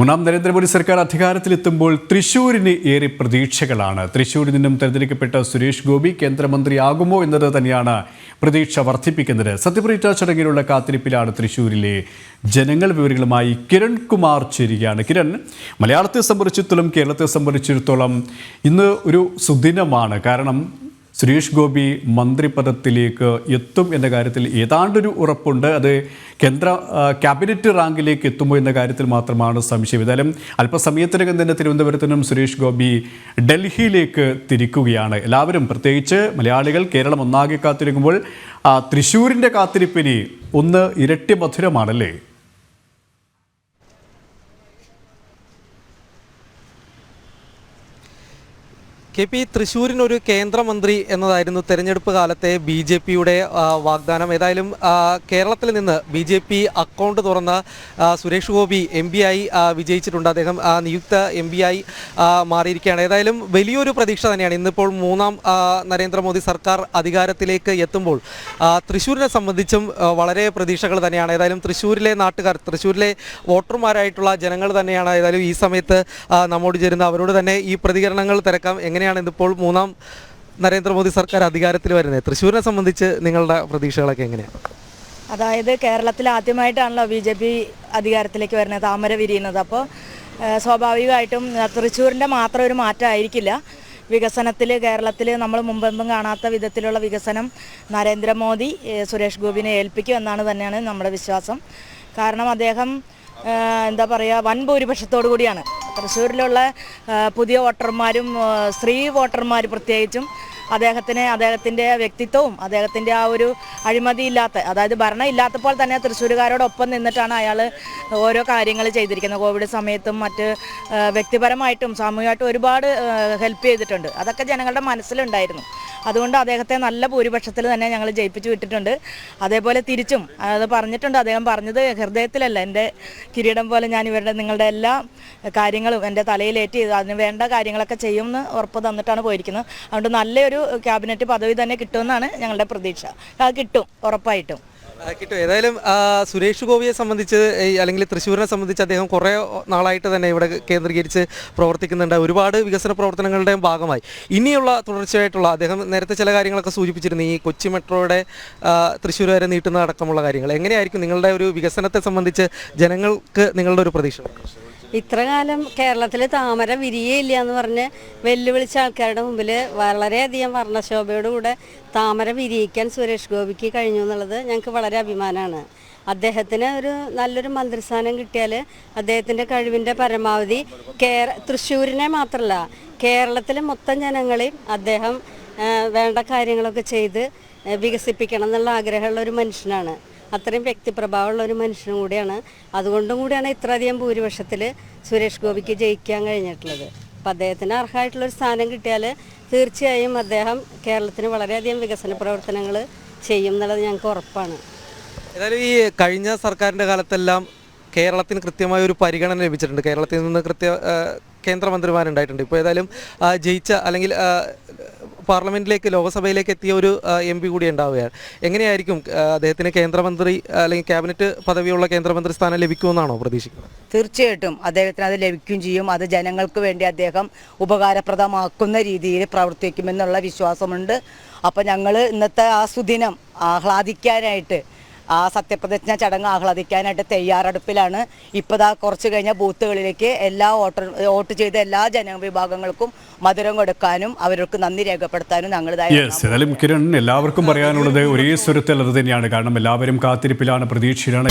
മൂന്നാം നരേന്ദ്രമോദി സർക്കാർ അധികാരത്തിലെത്തുമ്പോൾ തൃശൂരിന് ഏറെ പ്രതീക്ഷകളാണ്. തൃശൂരിൽ നിന്നും തെരഞ്ഞെടുക്കപ്പെട്ട സുരേഷ് ഗോപി കേന്ദ്രമന്ത്രിയാകുമോ എന്നത് തന്നെയാണ് പ്രതീക്ഷ വർദ്ധിപ്പിക്കുന്നത്. സത്യപ്രതിജ്ഞാ ചടങ്ങിലുള്ള കാത്തിരിപ്പിലാണ് തൃശൂരിലെ ജനങ്ങൾ വിവരങ്ങളുമായി കിരൺ കുമാർ ചേരുകയാണ്. കിരൺ മലയാളത്തെ സംബന്ധിച്ചിടത്തോളം കേരളത്തെ സംബന്ധിച്ചിടത്തോളം ഇന്ന് ഒരു സുദിനമാണ്. കാരണം സുരേഷ് ഗോപി മന്ത്രിപദത്തിലേക്ക് എത്തും എന്ന കാര്യത്തിൽ ഏതാണ്ടൊരു ഉറപ്പുണ്ട്. അത് കേന്ദ്ര ക്യാബിനറ്റ് റാങ്കിലേക്ക് എത്തുമോ എന്ന കാര്യത്തിൽ മാത്രമാണ് സംശയം. ഏതായാലും അല്പസമയത്തിനകം തന്നെ തിരുവനന്തപുരത്തിനും സുരേഷ് ഗോപി ഡൽഹിയിലേക്ക് തിരിക്കുകയാണ്. എല്ലാവരും പ്രത്യേകിച്ച് മലയാളികൾ കേരളം ഒന്നാകെ കാത്തിരിക്കുമ്പോൾ തൃശ്ശൂരിന്റെ കാത്തിരിപ്പിന് ഒന്ന് ഇരട്ടി മധുരമാണല്ലേ? കെ പി തൃശ്ശൂരിനൊരു കേന്ദ്രമന്ത്രി എന്നതായിരുന്നു തെരഞ്ഞെടുപ്പ് കാലത്തെ ബി ജെ പിയുടെ വാഗ്ദാനം. ഏതായാലും കേരളത്തിൽ നിന്ന് ബി ജെ പി അക്കൗണ്ട് തുറന്ന സുരേഷ് ഗോപി എം പി ആയി വിജയിച്ചിട്ടുണ്ട്. അദ്ദേഹം നിയുക്ത എം പി ആയി മാറിയിരിക്കുകയാണ്. ഏതായാലും വലിയൊരു പ്രതീക്ഷ തന്നെയാണ്. ഇന്നിപ്പോൾ മൂന്നാം നരേന്ദ്രമോദി സർക്കാർ അധികാരത്തിലേക്ക് എത്തുമ്പോൾ തൃശ്ശൂരിനെ സംബന്ധിച്ചും വളരെ പ്രതീക്ഷകൾ തന്നെയാണ്. ഏതായാലും തൃശ്ശൂരിലെ നാട്ടുകാർ തൃശ്ശൂരിലെ വോട്ടർമാരായിട്ടുള്ള ജനങ്ങൾ തന്നെയാണ്. ഏതായാലും ഈ സമയത്ത് നമ്മോട് ചേരുന്ന അവരോട് തന്നെ ഈ പ്രതികരണങ്ങൾ തിരക്കാം. എങ്ങനെയാണ് ഇതിപ്പോൾ മൂന്നാം നരേന്ദ്രമോദി സർക്കാർ അധികാരത്തിൽ വരുന്നത്? തൃശ്ശൂരിനെ സംബന്ധിച്ച് നിങ്ങളുടെ പ്രതീക്ഷകളൊക്കെ എങ്ങനെയാണ്? അതായത് കേരളത്തിൽ ആദ്യമായിട്ടാണല്ലോ ബി ജെ പി അധികാരത്തിലേക്ക് വരുന്നത് താമര വിരിയുന്നത്. അപ്പോൾ സ്വാഭാവികമായിട്ടും തൃശ്ശൂരിന്റെ മാത്രം ഒരു മാറ്റമായിരിക്കില്ല. വികസനത്തിൽ കേരളത്തിൽ നമ്മൾ മുമ്പെമ്പും കാണാത്ത വിധത്തിലുള്ള വികസനം നരേന്ദ്രമോദി സുരേഷ് ഗോപിനെ ഏൽപ്പിക്കും എന്നാണ് തന്നെയാണ് നമ്മുടെ വിശ്വാസം. കാരണം അദ്ദേഹം എന്താ പറയുക വൻ ഭൂരിപക്ഷത്തോടു കൂടിയാണ്. തൃശ്ശൂരിലുള്ള പുതിയ വോട്ടർമാരും സ്ത്രീ വോട്ടർമാർ പ്രത്യേകിച്ചും അദ്ദേഹത്തിന് അദ്ദേഹത്തിന്റെ വ്യക്തിത്വവും അദ്ദേഹത്തിന്റെ ആ ഒരു അഴിമതിയില്ലാത്ത അതായത് ഭരണം ഇല്ലാത്തപ്പോൾ തന്നെ തൃശ്ശൂരുകാരോടൊപ്പം നിന്നിട്ടാണ് അയാൾ ഓരോ കാര്യങ്ങൾ ചെയ്തിരിക്കുന്നത്. കോവിഡ് സമയത്തും മറ്റ് വ്യക്തിപരമായിട്ടും സാമൂഹികമായിട്ടും ഒരുപാട് ഹെൽപ്പ് ചെയ്തിട്ടുണ്ട്. അതൊക്കെ ജനങ്ങളുടെ മനസ്സിലുണ്ടായിരുന്നു. അതുകൊണ്ട് അദ്ദേഹത്തെ നല്ല ഭൂരിപക്ഷത്തിൽ തന്നെ ഞങ്ങൾ ജയിപ്പിച്ചു വിട്ടിട്ടുണ്ട്. അതേപോലെ തിരിച്ചും അത് പറഞ്ഞിട്ടുണ്ട് അദ്ദേഹം പറഞ്ഞത് ഹൃദയത്തിലല്ല. എന്റെ കിരീടം പോലെ ഞാൻ ഇവരുടെ നിങ്ങളുടെ എല്ലാ കാര്യങ്ങളും എന്റെ തലയിലേറ്റി അതിന് വേണ്ട കാര്യങ്ങളൊക്കെ ചെയ്യുമെന്ന് ഉറപ്പ് തന്നിട്ടാണ് പോയിരിക്കുന്നത്. അതുകൊണ്ട് നല്ലൊരു ക്യാബിനറ്റ് പദവി തന്നെ കിട്ടുമെന്നാണ് ഞങ്ങളുടെ പ്രതീക്ഷ. അത് കിട്ടും ഉറപ്പായിട്ടും. കിട്ടും. ഏതായാലും സുരേഷ് ഗോപിയെ സംബന്ധിച്ച് അല്ലെങ്കിൽ തൃശ്ശൂരിനെ സംബന്ധിച്ച് അദ്ദേഹം കുറേ നാളായിട്ട് തന്നെ ഇവിടെ കേന്ദ്രീകരിച്ച് പ്രവർത്തിക്കുന്നുണ്ട്. ഒരുപാട് വികസന പ്രവർത്തനങ്ങളുടെയും ഭാഗമായി. ഇനിയുള്ള തുടർച്ചയായിട്ടുള്ള അദ്ദേഹം നേരത്തെ ചില കാര്യങ്ങളൊക്കെ സൂചിപ്പിച്ചിരുന്നു ഈ കൊച്ചി മെട്രോയുടെ തൃശ്ശൂർ വരെ നീട്ടുന്ന അടക്കമുള്ള കാര്യങ്ങൾ. എങ്ങനെയായിരിക്കും നിങ്ങളുടെ ഒരു വികസനത്തെ സംബന്ധിച്ച് ജനങ്ങൾക്ക് നിങ്ങളുടെ ഒരു പ്രതീക്ഷ? ഇത്രകാലം കേരളത്തിൽ താമര വിരിയയില്ല എന്ന് പറഞ്ഞ് വെല്ലുവിളിച്ച ആൾക്കാരുടെ മുമ്പിൽ വളരെയധികം വർണശോഭയോടുകൂടെ താമര വിരിയിക്കാൻ സുരേഷ് ഗോപിക്ക് കഴിഞ്ഞു എന്നുള്ളത് ഞങ്ങൾക്ക് വളരെ അഭിമാനമാണ് അദ്ദേഹത്തിന് ഒരു നല്ലൊരു മന്ത്രിസ്ഥാനം കിട്ടിയാൽ അദ്ദേഹത്തിന്റെ കഴിവിന്റെ പരമാവധി കേര തൃശ്ശൂരിനെ മാത്രമല്ല കേരളത്തിലെ മൊത്തം ജനങ്ങളെയും അദ്ദേഹം വേണ്ട കാര്യങ്ങളൊക്കെ ചെയ്ത് വികസിപ്പിക്കണം എന്നുള്ള ആഗ്രഹമുള്ള ഒരു മനുഷ്യനാണ്. അത്രയും വ്യക്തിപ്രഭാവമുള്ള ഒരു മനുഷ്യനും കൂടിയാണ്. അതുകൊണ്ടും കൂടിയാണ് ഇത്രയധികം ഭൂരിപക്ഷത്തിൽ സുരേഷ് ഗോപിക്ക് ജയിക്കാൻ കഴിഞ്ഞിട്ടുള്ളത്. അപ്പം അദ്ദേഹത്തിന് അർഹമായിട്ടുള്ളൊരു സ്ഥാനം കിട്ടിയാൽ തീർച്ചയായും അദ്ദേഹം കേരളത്തിന് വളരെയധികം വികസന പ്രവർത്തനങ്ങൾ ചെയ്യും എന്നുള്ളത് ഞങ്ങൾക്ക് ഉറപ്പാണ്. ഏതായാലും ഈ കഴിഞ്ഞ സർക്കാരിന്റെ കാലത്തെല്ലാം കേരളത്തിന് കൃത്യമായ ഒരു പരിഗണന ലഭിച്ചിട്ടുണ്ട്. കേരളത്തിൽ നിന്ന് കൃത്യ കേന്ദ്രമന്ത്രിമാരുണ്ടായിട്ടുണ്ട്. ഇപ്പോൾ ഏതായാലും ജയിച്ച അല്ലെങ്കിൽ പാർലമെന്റിലേക്ക് ലോക്സഭയിലേക്ക് എത്തിയ ഒരു എം പി കൂടി ഉണ്ടാവുകയാണ്. എങ്ങനെയായിരിക്കും അദ്ദേഹത്തിന് കേന്ദ്രമന്ത്രി അല്ലെങ്കിൽ ക്യാബിനറ്റ് പദവിയുള്ള കേന്ദ്രമന്ത്രി സ്ഥാനം ലഭിക്കുമെന്നാണോ പ്രതീക്ഷിക്കുന്നത്? തീർച്ചയായിട്ടും അദ്ദേഹത്തിന് അത് ലഭിക്കുകയും ചെയ്യും. അത് ജനങ്ങൾക്ക് വേണ്ടി അദ്ദേഹം ഉപകാരപ്രദമാക്കുന്ന രീതിയിൽ പ്രവർത്തിക്കുമെന്നുള്ള വിശ്വാസമുണ്ട്. അപ്പോൾ ഞങ്ങൾ ഇന്നത്തെ ആ സുദിനം ആഹ്ലാദിക്കാനായിട്ട് ആ സത്യപ്രതിജ്ഞ ചടങ്ങ് ആഹ്ലാദിക്കാനായിട്ട് തയ്യാറെടുപ്പിലാണ്. ഇപ്പോൾ ദാ കുറച്ച് കഴിഞ്ഞ ബൂത്തുകളിലേക്ക് എല്ലാ വോട്ടർ വോട്ട് ചെയ്ത എല്ലാ ജനവിഭാഗങ്ങൾക്കും മധുരം കൊടുക്കാനും അവർക്ക് നന്ദി രേഖപ്പെടുത്താനും ഞങ്ങൾ ഏതായാലും കിരൺ എല്ലാവർക്കും പറയാനുള്ളത് ഒരേ സ്വരത്തിൽ അത് തന്നെയാണ്. കാരണം എല്ലാവരും കാത്തിരിപ്പിലാണ് പ്രതീക്ഷയിലാണ്.